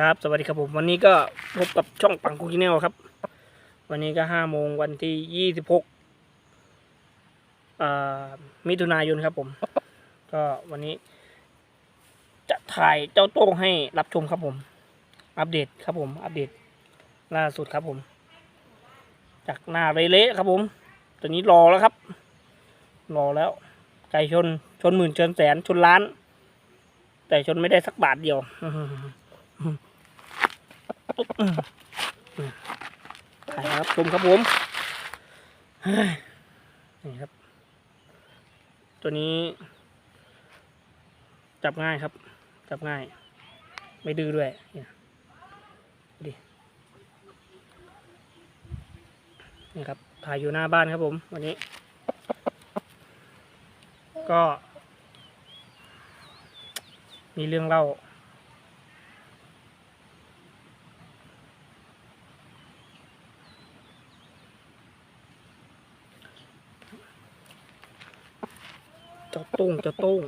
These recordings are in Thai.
ครับ สวัสดีครับผม วันนี้ก็พบกับช่องปังคุกกี้แนวครับ วันนี้ก็ห้าโมงวันที่ยี่สิบหกมิถุนายนครับผม ก็วันนี้ จะถ่ายเจ้าโต้งให้รับชมครับผม อัปเดตครับผม อัปเดตล่าสุดครับผม จากหน้าเละๆครับผม ตอนนี้รอแล้วครับ รอแล้ว ไก่ชน ชนหมื่นชนแสน ชนล้าน แต่ชนไม่ได้สักบาทเดียว ถ่ายครับชมครับผมนี่ครับ ตัวนี้ จับง่ายครับ จับง่าย ไม่ดื้อด้วยนี่ดินี่ครับ ถ่ายอยู่หน้าบ้านครับผม วันนี้ ก็ มีเรื่องเล่า เจ้าโต้งเจ้าโต้ง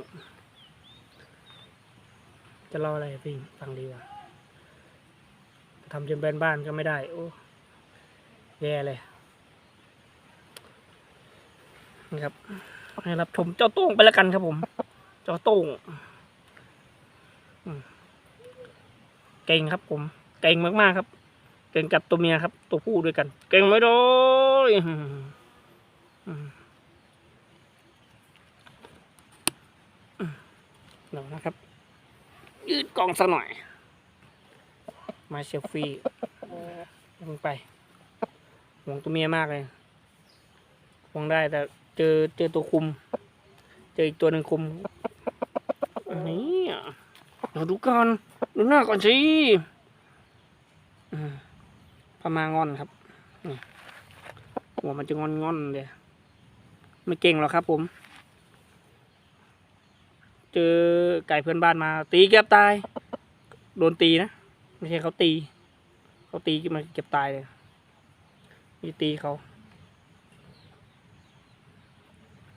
จะเล่าอะไรพี่ฟังดีกว่าทำจนแบนบ้านก็ไม่ได้ โอ้แย่เลยนะครับให้รับชมเจ้าโต้งไปแล้วกันครับผม เจ้าโต้งเก่งครับผม เก่งมากๆครับ เก่งกับตัวเมียครับ ตัวผู้ด้วยกัน เก่งไหมโด ยอืมอืมหน่อยนะครับ ยืดกล้องสักหน่อย มาเซลฟี่ลงไปห่วงตัวเมียมากเลยห่วงได้แต่เจอเจอตัวคุม เจออีกตัวหนึ่งคุมนี่อะเราดูก่อนดูหน้าก่อนสิพมางอนครับหัวมันจะงอนงอนๆเลยไม่เก่งหรอกครับผม เจอไก่เพื่อนบ้านมา ตีเก็บตาย โดนตีนะ ไม่ใช่เขาตี เขาตีมาเก็บตายเลยมีตีเขา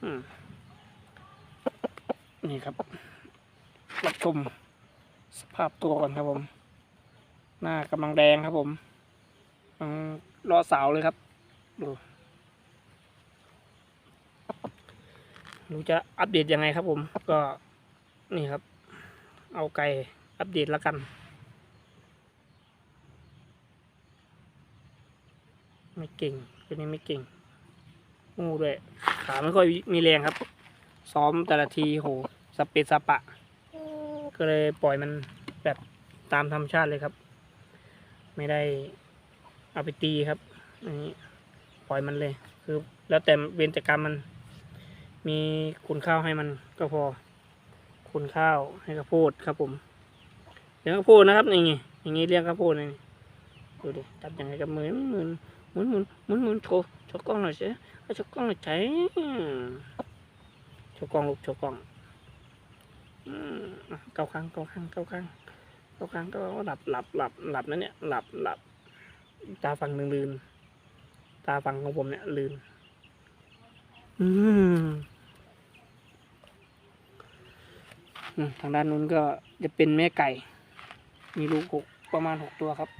อืมนี่ครับรับชมสภาพตัวก่อนครับผม หน้ากำลังแดงครับผมกำลังรอสาวเลยครับ ดูรู้จะอัปเดตยังไงครับผม ก็ นี่ครับ เอาไก่อัปเดตแล้วกัน ไม่เก่งตัวนี้ไม่เก่งงูด้วย ขาไม่ค่อยมีแรงครับ ซ้อมแต่ละทีโหสเปซสปะ ก็เลยปล่อยมันแบบตามธรรมชาติเลยครับ ไม่ได้เอาไปตีครับอันนี้ปล่อยมันเลย คือ แล้วแต่เวรแต่กรรมมัน มีคุณข้าวให้มันก็พอ คุณข้าวให้ข้าวโพดครับผมเลี้ยงข้าวโพดนะครับนี่ไงอย่างงี้เลี้ยงข้าวโพดนี่ดูดิจับยังไงกับมือหมุนหมุนหมุนหมุนหมุนโชว์โชว์กล้องหน่อยสิเอาโชว์กล้องหน่อยใช้โชว์กล้องลูกโชว์กล้องเก้าครั้งเก้าครั้งเก้าครั้งเก้าครั้งก็หลับหลับหลับหลับนั่นเนี่ยหลับหลับตาฝั่งหนึ่งลืนตาฝั่งของผมเนี่ยลืนอืมอืม ทางด้านนู้นก็จะเป็นแม่ไก่ มีลูกหกประมาณหกตัวครับ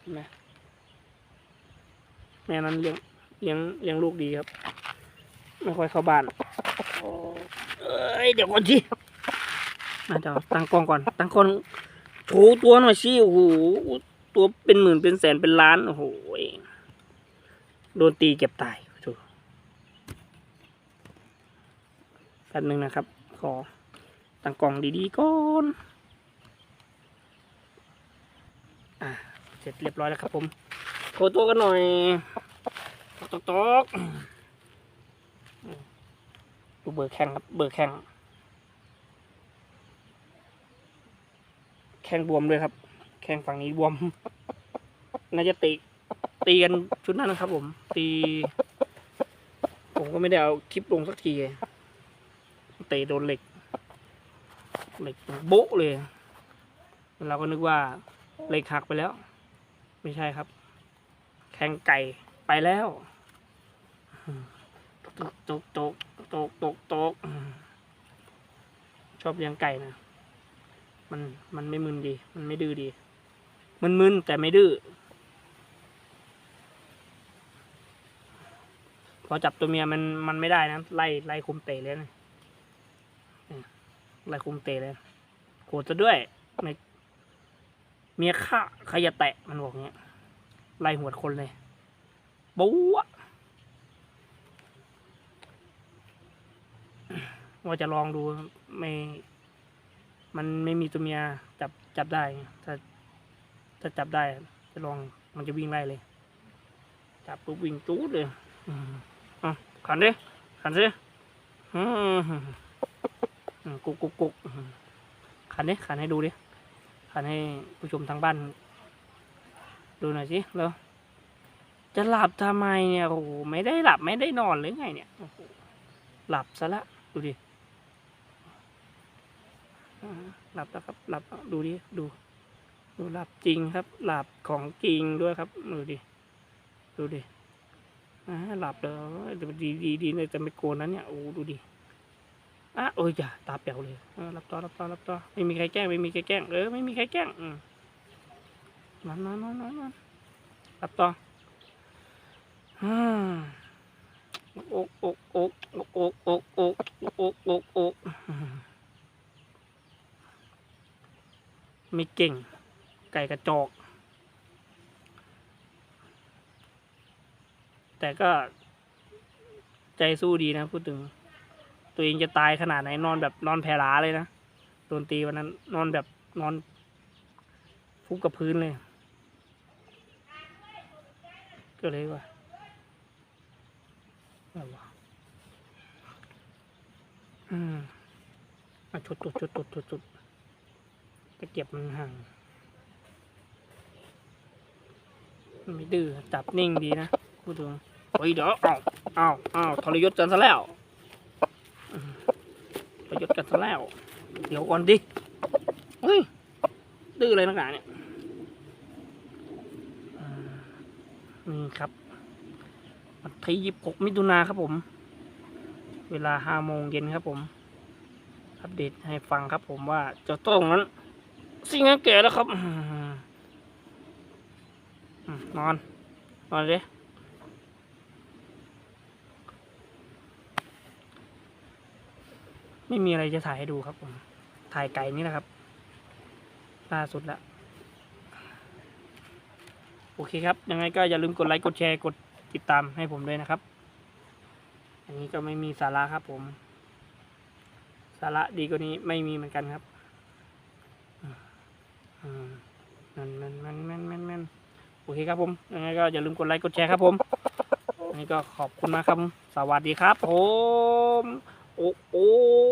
เห็นไหมแม่นั้นเลี้ยงเลี้ยงเลี้ยงลูกดีครับ ไม่ค่อยเข้าบ้านเอ้ยเดี๋ยวก่อนสิมาเดี๋ยวตั้งกล้องก่อน ตั้งกล้องโชว์ตัวหน่อยสิโอ้โหตัวเป็นหมื่นเป็นแสนเป็นล้านโอ้โหโดนตีเก็บตายโถ แป๊บนึงนะครับ ขอตั้งกล่องดีๆก่อนอะเสร็จเรียบร้อยแล้วครับผมโคตัวกันหน่อยตอกตอกตอกดูเบอร์แข้งครับ เบอร์แข้งแข้งบวมด้วยครับ แข้งฝั่งนี้บวม น่าจะตีตีกันชุดนั้นนะครับผม ตี ผมก็ไม่ได้เอาคลิปลงสักที เตะโดนเหล็ก เหล็กโบ๊ะเลย เราก็นึกว่าเหล็กหักไปแล้ว ไม่ใช่ครับ แข้งไก่ไปแล้วตกตกตกตกตกตกชอบเลี้ยงไก่นะ มันมันไม่มึนดี มันไม่ดื้อดี มันมึนแต่ไม่ดื้อ พอจับตัวเมียมันมันไม่ได้นะ ไล่ไล่คุมเตะเลยนะ ไล่คุมเตะเลยโกรธซะด้วยไม่เมียข้าใครอย่าแตะมันบอกเงี้ยไล่หัวดคนเลยบู๊ะว่าจะลองดูไม่ มันไม่มีตัวเมียจับจับได้ ถ้าถ้าจับได้ จะลองมันจะวิ่งไล่เลย จับปุ๊บวิ่งจู๊ดเลยอะขันดิขันสิอืม กุกกุกกุกขันดิขันให้ดูดิขันให้ผู้ชมทางบ้าน ดูหน่อยสิแล้วจะหลับทำไมเนี่ยโอ้โหไม่ได้หลับไม่ได้นอนหรือไงเนี่ยโอ้โหหลับซะละดูดิหลับแล้วครับหลับดูดิดูดูหลับจริงครับ หลับของจริงด้วยครับดูดิดูดิหลับเลยดีดีดีเลยแต่ไม่โกนนั้นเนี่ยโอ้ดูดิ อะโอ้ยอย่าตาเป๋วเลยเออรับต่อหลับต่อหลับต่อไม่มีใครแกล้งไม่มีใครแกล้งเออไม่มีใครแกล้งอืมนอนนอนนอนนอนนอนหลับต่ออืมอกอกอกอกอกอกอกอกอกอกอืมไม่เก่ง ไก่กระจอกแต่ก็ใจสู้ดีนะพูดถึง ตัวเองจะตายขนาดไหนนอนแบบนอนแผ่ลาเลยนะโดนตีวันนั้น นอนแบบนอนฟุบกับพื้นเลย ก็เลยว่าอะไรวะอืมมาชดชุดชดชุดชดชุดตะเก็บมันห่างมันไม่ดื้อจับนิ่งดีนะพูดถึงเฮ้ยเดี๋ยวอ้าวอ้าวอ้าวทรยศกันซะแล้ว กันซะแล้ว เดี๋ยวก่อนดิเฮ้ยดื้อเลยนักหนาเนี่ยนี่ครับวันที่ยี่สิบหกมิถุนาครับผม เวลาห้าโมงเย็นครับผม อัปเดตให้ฟังครับผมว่าเจ้าโต้งนั้น สิ่งนั้นแก่แล้วครับนอน นอนเลย ไม่มีอะไรจะถ่ายให้ดูครับผม ถ่ายไก่นี่แหละครับ ล่าสุดละ โอเคครับ ยังไงก็อย่าลืมกดไลค์กดแชร์กดติดตามให้ผมด้วยนะครับ อันนี้ก็ไม่มีสาระครับผม สาระดีกว่านี้ไม่มีเหมือนกันครับมันมันมันมันมันมันโอเคครับผม ยังไงก็อย่าลืมกดไลค์กดแชร์ครับผมอันนี้ก็ขอบคุณมากครับ สวัสดีครับผม โอ้โอ้อืมโอ้โอ้โอ้โอ้โอ้โอ้โอ้